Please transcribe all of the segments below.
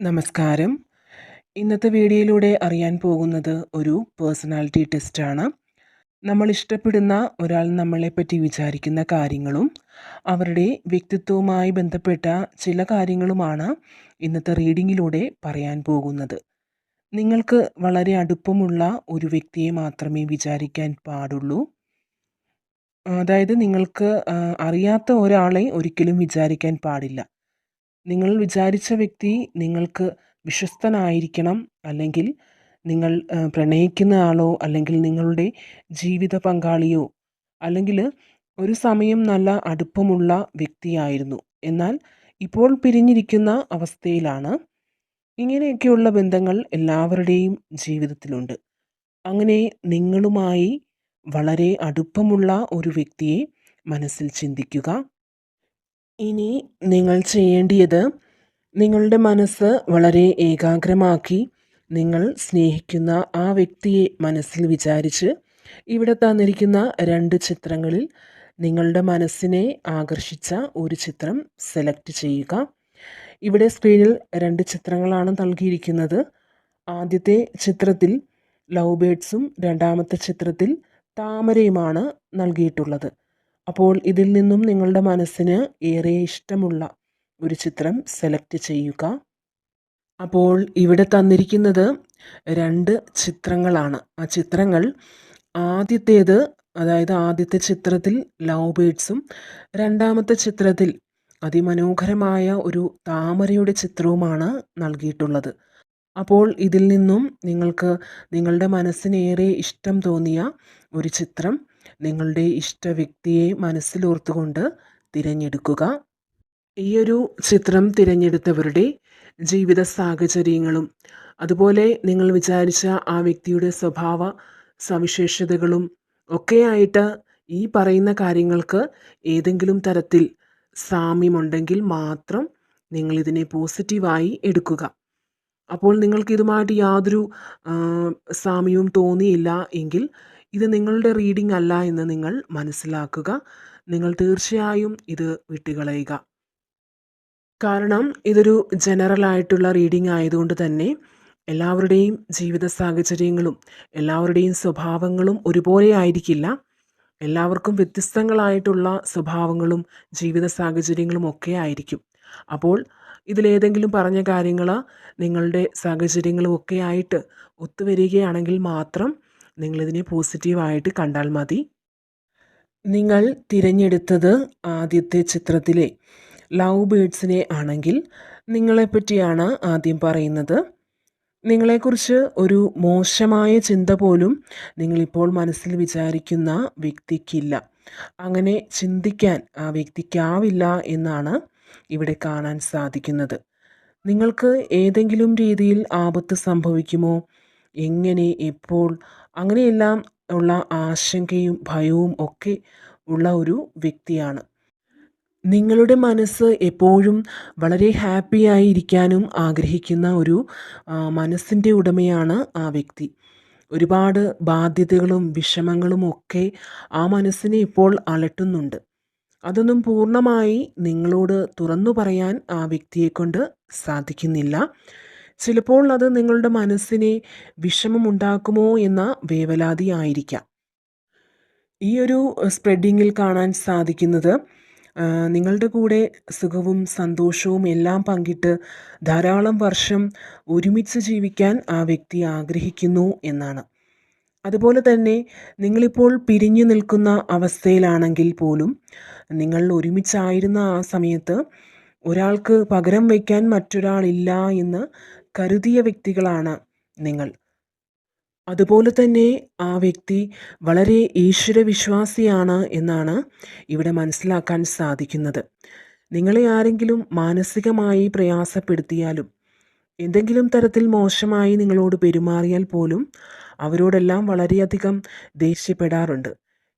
നമസ്കാരം. ഇന്നത്തെ വീഡിയോയിലൂടെ അറിയാൻ പോകുന്നത് ഒരു പേഴ്സണാലിറ്റി ടെസ്റ്റാണ്. നമ്മൾ ഇഷ്ടപ്പെടുന്ന ഒരാൾ നമ്മളെപ്പറ്റി വിചാരിക്കുന്ന കാര്യങ്ങളും അവരുടെ വ്യക്തിത്വവുമായി ബന്ധപ്പെട്ട ചില കാര്യങ്ങളുമാണ് ഇന്നത്തെ റീഡിങ്ങിലൂടെ പറയാൻ പോകുന്നത്. നിങ്ങൾക്ക് വളരെ അടുപ്പമുള്ള ഒരു വ്യക്തിയെ മാത്രമേ വിചാരിക്കാൻ പാടുള്ളൂ. അതായത് നിങ്ങൾക്ക് അറിയാത്ത ഒരാളെ ഒരിക്കലും വിചാരിക്കാൻ പാടില്ല. നിങ്ങൾ വിചാരിച്ച വ്യക്തി നിങ്ങൾക്ക് വിശ്വസ്തനായിരിക്കണം. അല്ലെങ്കിൽ നിങ്ങൾ പ്രണയിക്കുന്ന ആളോ അല്ലെങ്കിൽ നിങ്ങളുടെ ജീവിത പങ്കാളിയോ അല്ലെങ്കിൽ ഒരു സമയം നല്ല അടുപ്പമുള്ള വ്യക്തിയായിരുന്നു. എന്നാൽ ഇപ്പോൾ പിരിഞ്ഞിരിക്കുന്ന അവസ്ഥയിലാണ്. ഇങ്ങനെയൊക്കെയുള്ള ബന്ധങ്ങൾ എല്ലാവരുടെയും ജീവിതത്തിലുണ്ട്. അങ്ങനെ നിങ്ങളുമായി വളരെ അടുപ്പമുള്ള ഒരു വ്യക്തിയെ മനസ്സിൽ ചിന്തിക്കുക. ഇനി നിങ്ങൾ ചെയ്യേണ്ടിയത് നിങ്ങളുടെ മനസ്സ് വളരെ ഏകാഗ്രമാക്കി നിങ്ങൾ സ്നേഹിക്കുന്ന ആ വ്യക്തിയെ മനസ്സിൽ വിചാരിച്ച് ഇവിടെ തന്നിരിക്കുന്ന രണ്ട് ചിത്രങ്ങളിൽ നിങ്ങളുടെ മനസ്സിനെ ആകർഷിച്ച ഒരു ചിത്രം സെലക്ട് ചെയ്യുക. ഇവിടെ സ്ക്രീനിൽ രണ്ട് ചിത്രങ്ങളാണ് നൽകിയിരിക്കുന്നത്. ആദ്യത്തെ ചിത്രത്തിൽ ലവ് ബേഡ്സും രണ്ടാമത്തെ ചിത്രത്തിൽ താമരയുമാണ് നൽകിയിട്ടുള്ളത്. അപ്പോൾ ഇതിൽ നിന്നും നിങ്ങളുടെ മനസ്സിന് ഏറെ ഇഷ്ടമുള്ള ഒരു ചിത്രം സെലക്ട് ചെയ്യുക. അപ്പോൾ ഇവിടെ തന്നിരിക്കുന്നത് രണ്ട് ചിത്രങ്ങളാണ്. ആ ചിത്രങ്ങൾ ആദ്യത്തേത് അതായത് ആദ്യത്തെ ചിത്രത്തിൽ ലവ് ബേഡ്സും രണ്ടാമത്തെ ചിത്രത്തിൽ അതിമനോഹരമായ ഒരു താമരയുടെ ചിത്രവുമാണ് നൽകിയിട്ടുള്ളത്. അപ്പോൾ ഇതിൽ നിന്നും നിങ്ങൾക്ക് നിങ്ങളുടെ മനസ്സിനേറെ ഇഷ്ടം തോന്നിയ ഒരു ചിത്രം നിങ്ങളുടെ ഇഷ്ട വ്യക്തിയെ മനസ്സിലോർത്തുകൊണ്ട് തിരഞ്ഞെടുക്കുക. ഈയൊരു ചിത്രം തിരഞ്ഞെടുത്തവരുടെ ജീവിത സാഹചര്യങ്ങളും അതുപോലെ നിങ്ങൾ വിചാരിച്ച ആ വ്യക്തിയുടെ സ്വഭാവ സവിശേഷതകളും ഒക്കെയായിട്ട് ഈ പറയുന്ന കാര്യങ്ങൾക്ക് ഏതെങ്കിലും തരത്തിൽ സാമ്യമുണ്ടെങ്കിൽ മാത്രം നിങ്ങളിതിനെ പോസിറ്റീവായി എടുക്കുക. അപ്പോൾ നിങ്ങൾക്ക് ഇതുമായിട്ട് യാതൊരു സാമ്യവും തോന്നിയില്ല എങ്കിൽ ഇത് നിങ്ങളുടെ റീഡിംഗ് അല്ല എന്ന് നിങ്ങൾ മനസ്സിലാക്കുക. നിങ്ങൾ തീർച്ചയായും ഇത് വിട്ടുകളയുക. കാരണം ഇതൊരു ജനറൽ ആയിട്ടുള്ള റീഡിംഗ് ആയതുകൊണ്ട് തന്നെ എല്ലാവരുടെയും ജീവിത സാഹചര്യങ്ങളും എല്ലാവരുടെയും സ്വഭാവങ്ങളും ഒരുപോലെ ആയിരിക്കില്ല. എല്ലാവർക്കും വ്യത്യസ്തങ്ങളായിട്ടുള്ള സ്വഭാവങ്ങളും ജീവിത സാഹചര്യങ്ങളും ഒക്കെ ആയിരിക്കും. അപ്പോൾ ഇതിലേതെങ്കിലും പറഞ്ഞ കാര്യങ്ങൾ നിങ്ങളുടെ സാഹചര്യങ്ങളും ഒക്കെ ആയിട്ട് ഒത്തുവരികയാണെങ്കിൽ മാത്രം നിങ്ങളിതിനെ പോസിറ്റീവായിട്ട് കണ്ടാൽ മതി. നിങ്ങൾ തിരഞ്ഞെടുത്തത് ആദ്യത്തെ ചിത്രത്തിലെ ലവ് ബേഡ്സിനെ ആണെങ്കിൽ നിങ്ങളെപ്പറ്റിയാണ് ആദ്യം പറയുന്നത്. നിങ്ങളെക്കുറിച്ച് ഒരു മോശമായ ചിന്ത പോലും നിങ്ങളിപ്പോൾ മനസ്സിൽ വിചാരിക്കുന്ന വ്യക്തിക്കില്ല. അങ്ങനെ ചിന്തിക്കാൻ ആ വ്യക്തിക്കാവില്ല എന്നാണ് ഇവിടെ കാണാൻ സാധിക്കുന്നത്. നിങ്ങൾക്ക് ഏതെങ്കിലും രീതിയിൽ ആപത്ത് സംഭവിക്കുമോ? എങ്ങനെ എപ്പോൾ അങ്ങനെയെല്ലാം ഉള്ള ആശങ്കയും ഭയവും ഒക്കെ ഉള്ള ഒരു വ്യക്തിയാണ്. നിങ്ങളുടെ മനസ്സ് എപ്പോഴും വളരെ ഹാപ്പിയായി ഇരിക്കാനും ആഗ്രഹിക്കുന്ന ഒരു മനസ്സിന്റെ ഉടമയാണ് ആ വ്യക്തി. ഒരുപാട് ബാധ്യതകളും വിഷമങ്ങളും ഒക്കെ ആ മനസ്സിനെ ഇപ്പോൾ അലട്ടുന്നുണ്ട്. അതൊന്നും പൂർണമായി നിങ്ങളോട് തുറന്നു പറയാൻ ആ വ്യക്തിയെക്കൊണ്ട് സാധിക്കുന്നില്ല. ചിലപ്പോൾ അത് നിങ്ങളുടെ മനസ്സിനെ വിഷമമുണ്ടാക്കുമോ എന്ന വേവലാതി ആയിരിക്കാം ഈ ഒരു സ്പ്രെഡിങ്ങിൽ കാണാൻ സാധിക്കുന്നത് നിങ്ങളുടെ കൂടെ സുഖവും സന്തോഷവും എല്ലാം പങ്കിട്ട് ധാരാളം വർഷം ഒരുമിച്ച് ജീവിക്കാൻ ആ വ്യക്തി ആഗ്രഹിക്കുന്നു എന്നാണ്. അതുപോലെ തന്നെ നിങ്ങളിപ്പോൾ പിരിഞ്ഞു നിൽക്കുന്ന അവസ്ഥയിലാണെങ്കിൽ പോലും നിങ്ങൾ ഒരുമിച്ചായിരുന്ന ആ സമയത്ത് ഒരാൾക്ക് പകരം വയ്ക്കാൻ മറ്റൊരാളില്ല എന്ന് കരുതിയ വ്യക്തികളാണ് നിങ്ങൾ. അതുപോലെ തന്നെ ആ വ്യക്തി വളരെ ഈശ്വരവിശ്വാസിയാണ് എന്നാണ് ഇവിടെ മനസ്സിലാക്കാൻ സാധിക്കുന്നത്. നിങ്ങളെ ആരെങ്കിലും മാനസികമായി പ്രയാസപ്പെടുത്തിയാലും എന്തെങ്കിലും തരത്തിൽ മോശമായി നിങ്ങളോട് പെരുമാറിയാൽ പോലും അവരോടെല്ലാം വളരെയധികം ദേഷ്യപ്പെടാറുണ്ട്.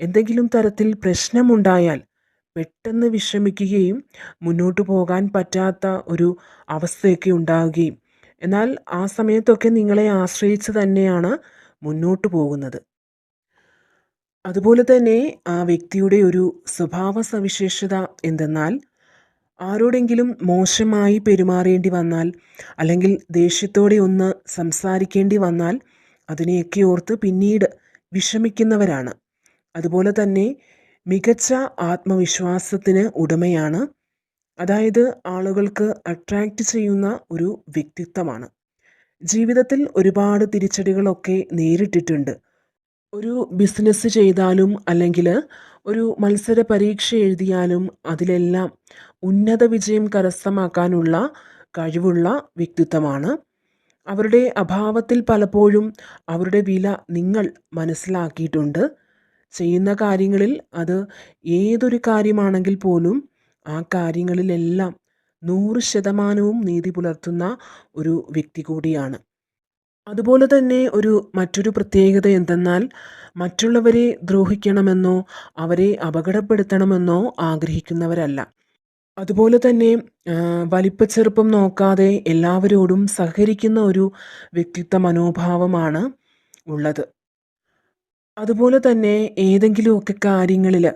എന്തെങ്കിലും തരത്തിൽ പ്രശ്നമുണ്ടായാൽ പെട്ടെന്ന് വിഷമിക്കുകയും മുന്നോട്ട് പോകാൻ പറ്റാത്ത ഒരു അവസ്ഥയൊക്കെ ഉണ്ടാവുകയും എന്നാൽ ആ സമയത്തൊക്കെ നിങ്ങളെ ആശ്രയിച്ച് തന്നെയാണ് മുന്നോട്ട് പോകുന്നത്. അതുപോലെ തന്നെ ആ വ്യക്തിയുടെ ഒരു സ്വഭാവ സവിശേഷത എന്തെന്നാൽ ആരോടെങ്കിലും മോശമായി പെരുമാറേണ്ടി വന്നാൽ അല്ലെങ്കിൽ ദേഷ്യത്തോടെ ഒന്ന് സംസാരിക്കേണ്ടി വന്നാൽ അതിനെയൊക്കെ ഓർത്ത് പിന്നീട് വിഷമിക്കുന്നവരാണ്. അതുപോലെ തന്നെ മികച്ച ആത്മവിശ്വാസത്തിന് ഉടമയാണ് അതായത് ആളുകൾക്ക് അട്രാക്റ്റ് ചെയ്യുന്ന ഒരു വ്യക്തിത്വമാണ്. ജീവിതത്തിൽ ഒരുപാട് തിരിച്ചടികളൊക്കെ നേരിട്ടിട്ടുണ്ട്. ഒരു ബിസിനസ് ചെയ്താലും അല്ലെങ്കിൽ ഒരു മത്സര പരീക്ഷ എഴുതിയാലും അതിലെല്ലാം ഉന്നത വിജയം കരസ്ഥമാക്കാനുള്ള കഴിവുള്ള വ്യക്തിത്വമാണ്. അവരുടെ അഭാവത്തിൽ പലപ്പോഴും അവരുടെ വില നിങ്ങൾ മനസ്സിലാക്കിയിട്ടുണ്ട്. ചെയ്യുന്ന കാര്യങ്ങളിൽ അത് ഏതൊരു കാര്യമാണെങ്കിൽ പോലും ആ കാര്യങ്ങളിലെല്ലാം നൂറ് ശതമാനവും നീതി പുലർത്തുന്ന ഒരു വ്യക്തി കൂടിയാണ്. അതുപോലെ തന്നെ ഒരു മറ്റൊരു പ്രത്യേകത എന്തെന്നാൽ മറ്റുള്ളവരെ ദ്രോഹിക്കണമെന്നോ അവരെ അപകടപ്പെടുത്തണമെന്നോ ആഗ്രഹിക്കുന്നവരല്ല. അതുപോലെ തന്നെ വലിപ്പച്ചെറുപ്പം നോക്കാതെ എല്ലാവരോടും സഹകരിക്കുന്ന ഒരു വ്യക്തിത്വ മനോഭാവമാണ് ഉള്ളത്. അതുപോലെ തന്നെ ഏതെങ്കിലുമൊക്കെ കാര്യങ്ങളിൽ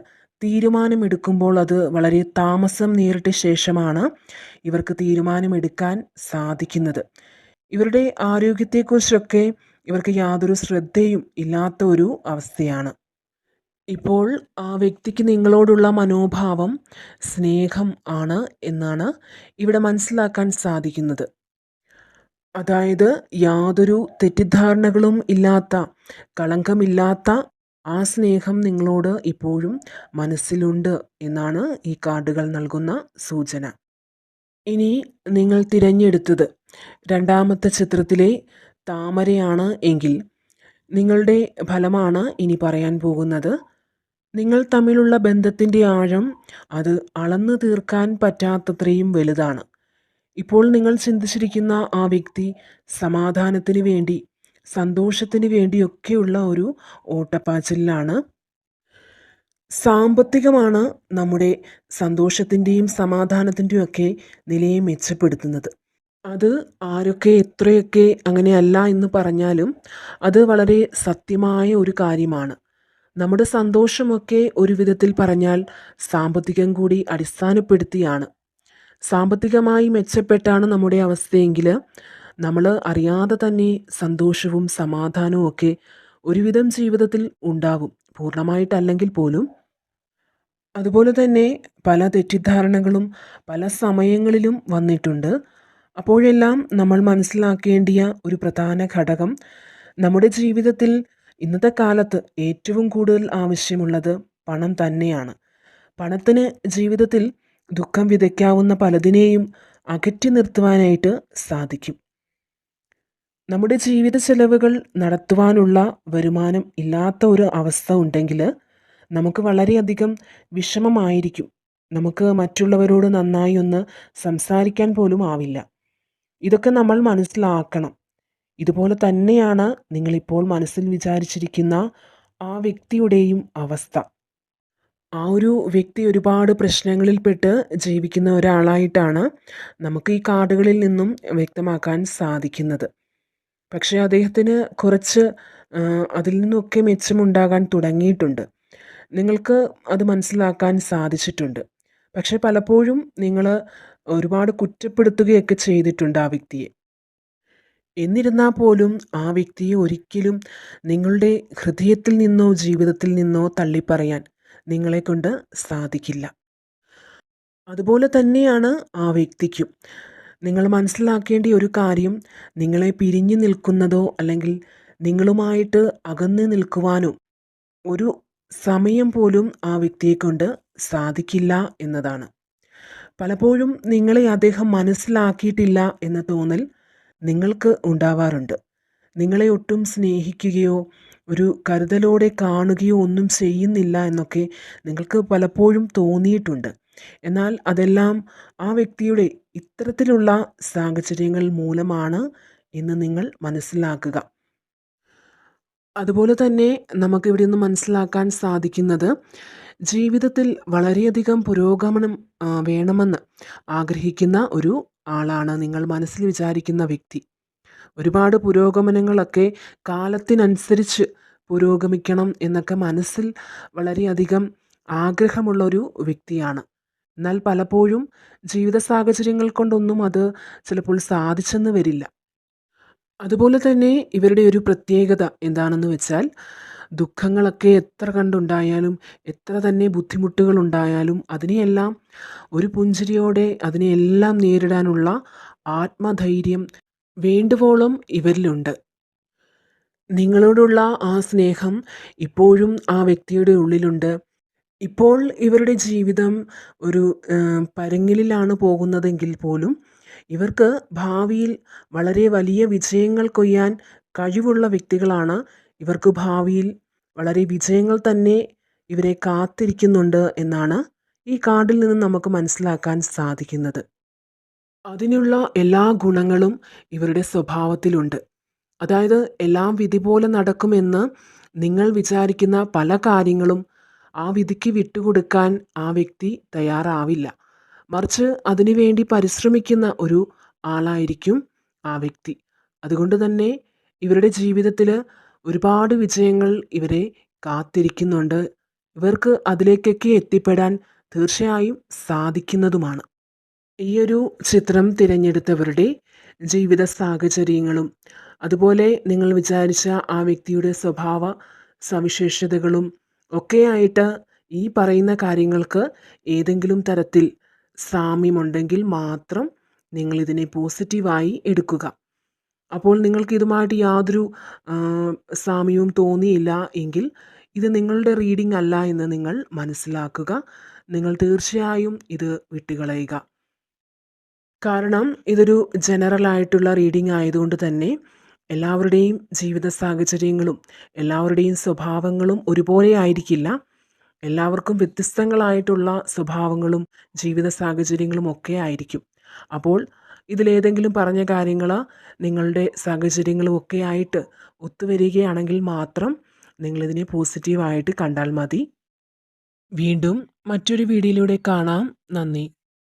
തീരുമാനമെടുക്കുമ്പോൾ അത് വളരെ താമസം നേരിട്ട ശേഷമാണ് ഇവർക്ക് തീരുമാനമെടുക്കാൻ സാധിക്കുന്നത്. ഇവരുടെ ആരോഗ്യത്തെക്കുറിച്ചൊക്കെ ഇവർക്ക് യാതൊരു ശ്രദ്ധയും ഇല്ലാത്ത ഒരു അവസ്ഥയാണ്. ഇപ്പോൾ ആ വ്യക്തിക്ക് നിങ്ങളോടുള്ള മനോഭാവം സ്നേഹം ആണ് എന്നാണ് ഇവിടെ മനസ്സിലാക്കാൻ സാധിക്കുന്നത്. അതായത് യാതൊരു തെറ്റിദ്ധാരണകളും ഇല്ലാത്ത കളങ്കമില്ലാത്ത ആ സ്നേഹം നിങ്ങളോട് ഇപ്പോഴും മനസ്സിലുണ്ട് എന്നാണ് ഈ കാർഡുകൾ നൽകുന്ന സൂചന. ഇനി നിങ്ങൾ തിരഞ്ഞെടുത്തത് രണ്ടാമത്തെ ചിത്രത്തിലെ താമരയാണ് എങ്കിൽ നിങ്ങളുടെ ഫലമാണ് ഇനി പറയാൻ പോകുന്നത്. നിങ്ങൾ തമ്മിലുള്ള ബന്ധത്തിന്റെ ആഴം അത് അളന്നു തീർക്കാൻ പറ്റാത്തത്രയും വലുതാണ്. ഇപ്പോൾ നിങ്ങൾ ചിന്തിച്ചിരിക്കുന്ന ആ വ്യക്തി സമാധാനത്തിന് വേണ്ടി സന്തോഷത്തിന് വേണ്ടിയൊക്കെയുള്ള ഒരു ഓട്ടപ്പാച്ചിലാണ് സാമ്പത്തികമാണ് നമ്മുടെ സന്തോഷത്തിന്റെയും സമാധാനത്തിന്റെയും ഒക്കെ നിലയെ മെച്ചപ്പെടുത്തുന്നത്. അത് ആരൊക്കെ എത്രയൊക്കെ അങ്ങനെയല്ല എന്ന് പറഞ്ഞാലും അത് വളരെ സത്യമായ ഒരു കാര്യമാണ്. നമ്മുടെ സന്തോഷമൊക്കെ ഒരു വിധത്തിൽ പറഞ്ഞാൽ സാമ്പത്തികം കൂടി അടിസ്ഥാനപ്പെടുത്തിയാണ്. സാമ്പത്തികമായി മെച്ചപ്പെട്ടാണ് നമ്മുടെ അവസ്ഥയെങ്കിൽ നമ്മൾ അറിയാതെ തന്നെ സന്തോഷവും സമാധാനവും ഒക്കെ ഒരുവിധം ജീവിതത്തിൽ ഉണ്ടാകും. പൂർണമായിട്ടല്ലെങ്കിൽ പോലും. അതുപോലെ തന്നെ പല തെറ്റിദ്ധാരണകളും പല സമയങ്ങളിലും വന്നിട്ടുണ്ട്. അപ്പോഴെല്ലാം നമ്മൾ മനസ്സിലാക്കേണ്ടിയ ഒരു പ്രധാന ഘടകം നമ്മുടെ ജീവിതത്തിൽ ഇന്നത്തെ കാലത്ത് ഏറ്റവും കൂടുതൽ ആവശ്യമുള്ളത് പണം തന്നെയാണ്. പണത്തിന് ജീവിതത്തിൽ ദുഃഖം വിതയ്ക്കാവുന്ന പലതിനെയും അകറ്റി നിർത്തുവാനായിട്ട് സാധിക്കും. നമ്മുടെ ജീവിത ചെലവുകൾ നടത്തുവാനുള്ള വരുമാനം ഇല്ലാത്ത ഒരു അവസ്ഥ ഉണ്ടെങ്കിൽ നമുക്ക് വളരെയധികം വിഷമമായിരിക്കും. നമുക്ക് മറ്റുള്ളവരോട് നന്നായി ഒന്ന് സംസാരിക്കാൻ പോലും ആവില്ല. ഇതൊക്കെ നമ്മൾ മനസ്സിലാക്കണം. ഇതുപോലെ തന്നെയാണ് നിങ്ങളിപ്പോൾ മനസ്സിൽ വിചാരിച്ചിരിക്കുന്ന ആ വ്യക്തിയുടെയും അവസ്ഥ. ആ ഒരു വ്യക്തി ഒരുപാട് പ്രശ്നങ്ങളിൽപ്പെട്ട് ജീവിക്കുന്ന ഒരാളായിട്ടാണ് നമുക്ക് ഈ കാർഡുകളിൽ നിന്നും വ്യക്തമാക്കാൻ സാധിക്കുന്നത്. പക്ഷേ അദ്ദേഹത്തിന് കുറച്ച് അതിൽ നിന്നൊക്കെ മെച്ചമുണ്ടാകാൻ തുടങ്ങിയിട്ടുണ്ട്. നിങ്ങൾക്ക് അത് മനസ്സിലാക്കാൻ സാധിച്ചിട്ടുണ്ട്. പക്ഷേ പലപ്പോഴും നിങ്ങൾ ഒരുപാട് കുറ്റപ്പെടുത്തുകയൊക്കെ ചെയ്തിട്ടുണ്ട് ആ വ്യക്തിയെ. എന്നിരുന്നാൽ പോലും ആ വ്യക്തിയെ ഒരിക്കലും നിങ്ങളുടെ ഹൃദയത്തിൽ നിന്നോ ജീവിതത്തിൽ നിന്നോ തള്ളിപ്പറയാൻ നിങ്ങളെക്കൊണ്ട് സാധിക്കില്ല. അതുപോലെ തന്നെയാണ് ആ വ്യക്തിക്കും. നിങ്ങൾ മനസ്സിലാക്കേണ്ട ഒരു കാര്യം നിങ്ങളെ പിരിഞ്ഞു നിൽക്കുന്നതോ അല്ലെങ്കിൽ നിങ്ങളുമായിട്ട് അകന്ന് നിൽക്കുവാനോ ഒരു സമയം പോലും ആ വ്യക്തിയെക്കൊണ്ട് സാധിക്കില്ല എന്നതാണ്. പലപ്പോഴും നിങ്ങളെ അദ്ദേഹം മനസ്സിലാക്കിയിട്ടില്ല എന്ന തോന്നൽ നിങ്ങൾക്ക് ഉണ്ടാവാറുണ്ട്. നിങ്ങളെ ഒട്ടും സ്നേഹിക്കുകയോ ഒരു കരുതലോടെ കാണുകയോ ഒന്നും ചെയ്യുന്നില്ല എന്നൊക്കെ നിങ്ങൾക്ക് പലപ്പോഴും തോന്നിയിട്ടുണ്ട്. എന്നാൽ അതെല്ലാം ആ വ്യക്തിയുടെ ഇത്തരത്തിലുള്ള സാഹചര്യങ്ങൾ മൂലമാണ് എന്ന് നിങ്ങൾ മനസ്സിലാക്കുക. അതുപോലെ തന്നെ നമുക്കിവിടെ നിന്ന് മനസ്സിലാക്കാൻ സാധിക്കുന്നത് ജീവിതത്തിൽ വളരെയധികം പുരോഗമനം വേണമെന്ന് ആഗ്രഹിക്കുന്ന ഒരു ആളാണ് നിങ്ങൾ മനസ്സിൽ വിചാരിക്കുന്ന വ്യക്തി. ഒരുപാട് പുരോഗമനങ്ങളൊക്കെ കാലത്തിനനുസരിച്ച് പുരോഗമിക്കണം എന്നൊക്കെ മനസ്സിൽ വളരെയധികം ആഗ്രഹമുള്ളൊരു വ്യക്തിയാണ്. എന്നാൽ പലപ്പോഴും ജീവിത സാഹചര്യങ്ങൾ കൊണ്ടൊന്നും അത് ചിലപ്പോൾ സാധിച്ചെന്ന് വരില്ല. അതുപോലെ തന്നെ ഇവരുടെ ഒരു പ്രത്യേകത എന്താണെന്ന് വെച്ചാൽ ദുഃഖങ്ങളൊക്കെ എത്ര കണ്ടുണ്ടായാലും എത്ര തന്നെ ബുദ്ധിമുട്ടുകൾ ഉണ്ടായാലും അതിനെയെല്ലാം ഒരു പുഞ്ചിരിയോടെ അതിനെയെല്ലാം നേരിടാനുള്ള ആത്മധൈര്യം വേണ്ടുവോളം ഇവരിലുണ്ട്. നിങ്ങളോടുള്ള ആ സ്നേഹം ഇപ്പോഴും ആ വ്യക്തിയുടെ ഉള്ളിലുണ്ട്. ഇപ്പോൾ ഇവരുടെ ജീവിതം ഒരു പരങ്ങലിലാണ് പോകുന്നതെങ്കിൽ പോലും ഇവർക്ക് ഭാവിയിൽ വളരെ വലിയ വിജയങ്ങൾ കൊയ്യാൻ കഴിവുള്ള വ്യക്തികളാണ് ഇവർക്ക് ഭാവിയിൽ വളരെ വിജയങ്ങൾ തന്നെ ഇവരെ കാത്തിരിക്കുന്നുണ്ട് എന്നാണ് ഈ കാർഡിൽ നിന്ന് നമുക്ക് മനസ്സിലാക്കാൻ സാധിക്കുന്നത്. അതിനുള്ള എല്ലാ ഗുണങ്ങളും ഇവരുടെ സ്വഭാവത്തിലുണ്ട്. അതായത് എല്ലാം വിധി പോലെ നടക്കുമെന്ന് നിങ്ങൾ വിചാരിക്കുന്ന പല കാര്യങ്ങളും ആ വിധിക്ക് വിട്ടുകൊടുക്കാൻ ആ വ്യക്തി തയ്യാറാവില്ല. മറിച്ച് അതിനുവേണ്ടി പരിശ്രമിക്കുന്ന ഒരു ആളായിരിക്കും ആ വ്യക്തി. അതുകൊണ്ട് തന്നെ ഇവരുടെ ജീവിതത്തിൽ ഒരുപാട് വിജയങ്ങൾ ഇവരെ കാത്തിരിക്കുന്നുണ്ട്. ഇവർക്ക് അതിലേക്കൊക്കെ എത്തിപ്പെടാൻ തീർച്ചയായും സാധിക്കുന്നതുമാണ്. ഈയൊരു ചിത്രം തിരഞ്ഞെടുത്തവരുടെ ജീവിത സാഹചര്യങ്ങളും അതുപോലെ നിങ്ങൾ വിചാരിച്ച ആ വ്യക്തിയുടെ സ്വഭാവ സവിശേഷതകളും ഒക്കെയായിട്ട് ഈ പറയുന്ന കാര്യങ്ങൾക്ക് ഏതെങ്കിലും തരത്തിൽ സാമ്യമുണ്ടെങ്കിൽ മാത്രം നിങ്ങളിതിനെ പോസിറ്റീവായി എടുക്കുക. അപ്പോൾ നിങ്ങൾക്ക് ഇതുമായിട്ട് യാതൊരു സാമ്യവും തോന്നിയില്ല എങ്കിൽ ഇത് നിങ്ങളുടെ റീഡിംഗ് അല്ല എന്ന് നിങ്ങൾ മനസ്സിലാക്കുക. നിങ്ങൾ തീർച്ചയായും ഇത് വിട്ടുകളയുക. കാരണം ഇതൊരു ജനറൽ ആയിട്ടുള്ള റീഡിംഗ് ആയതുകൊണ്ട് തന്നെ എല്ലാവരുടെയും ജീവിത സാഹചര്യങ്ങളും എല്ലാവരുടെയും സ്വഭാവങ്ങളും ഒരുപോലെ ആയിരിക്കില്ല. എല്ലാവർക്കും വ്യത്യസ്തങ്ങളായിട്ടുള്ള സ്വഭാവങ്ങളും ജീവിത സാഹചര്യങ്ങളും ഒക്കെ ആയിരിക്കും. അപ്പോൾ ഇതിലേതെങ്കിലും പറഞ്ഞ കാര്യങ്ങൾ നിങ്ങളുടെ സാഹചര്യങ്ങളും ഒക്കെ ആയിട്ട് ഒത്തുവരികയാണെങ്കിൽ മാത്രം നിങ്ങളിതിനെ പോസിറ്റീവായിട്ട് കണ്ടാൽ മതി. വീണ്ടും മറ്റൊരു വീഡിയോയിലൂടെ കാണാം. നന്ദി.